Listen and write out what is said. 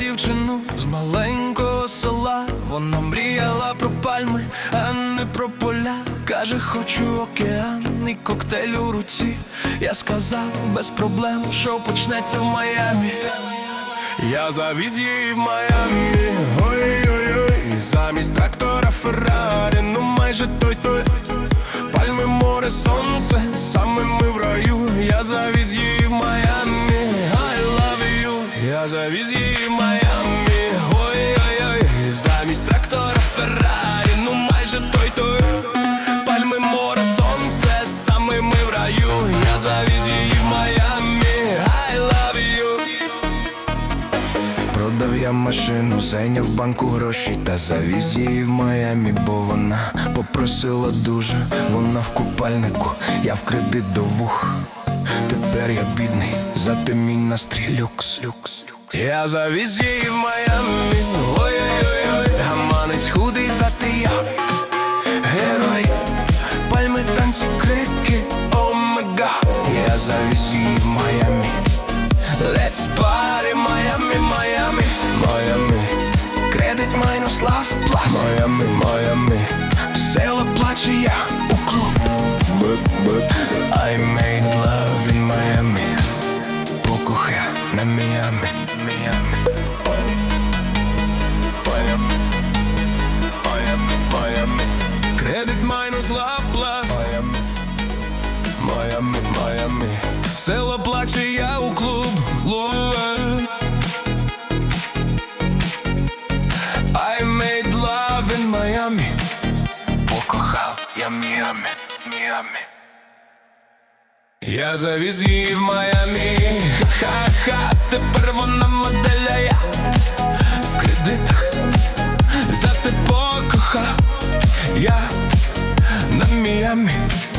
Дівчину з маленького села. Вона мріяла про пальми, а не про поля. Каже, хочу океан і коктейль у руці. Я сказав без проблем, що почнеться в Майамі. Я завіз її в Майамі. Ой-ой-ой, замість трактора Феррарі, ну майже той той. Пальми, море, сонце, саме ми в раю. Я завіз її Я завіз її в Майамі. Ой-ой-ой, замість трактора Феррарі, ну майже той той. Пальми, море, сонце, саме ми в раю. Я завіз її в Майамі. I love you. Продав я машину, зайняв банку гроші та завіз її в Майамі, бо вона попросила дуже, вона в купальнику, я в кредит до вух. Тепер я бідний, зате мій настрій люкс, люкс. Я завіз її в Майамі, ой-ой-ой, гаманець худий зате я Герой, пальми, танці, крики, омега. Я завіз її в Майамі. Let's party, Miami, Miami, Miami Кредит майнус лав плас Miami, Miami Село плаче я Майнус лав плас Miami Майами, Майами. Село плаче, я у клуб Луе. I made love in Miami. Покохав я Міамі, Міамі. Я завіз її в Майамі Ха-ха, тепер вона моделя Зате покохав я на Міамі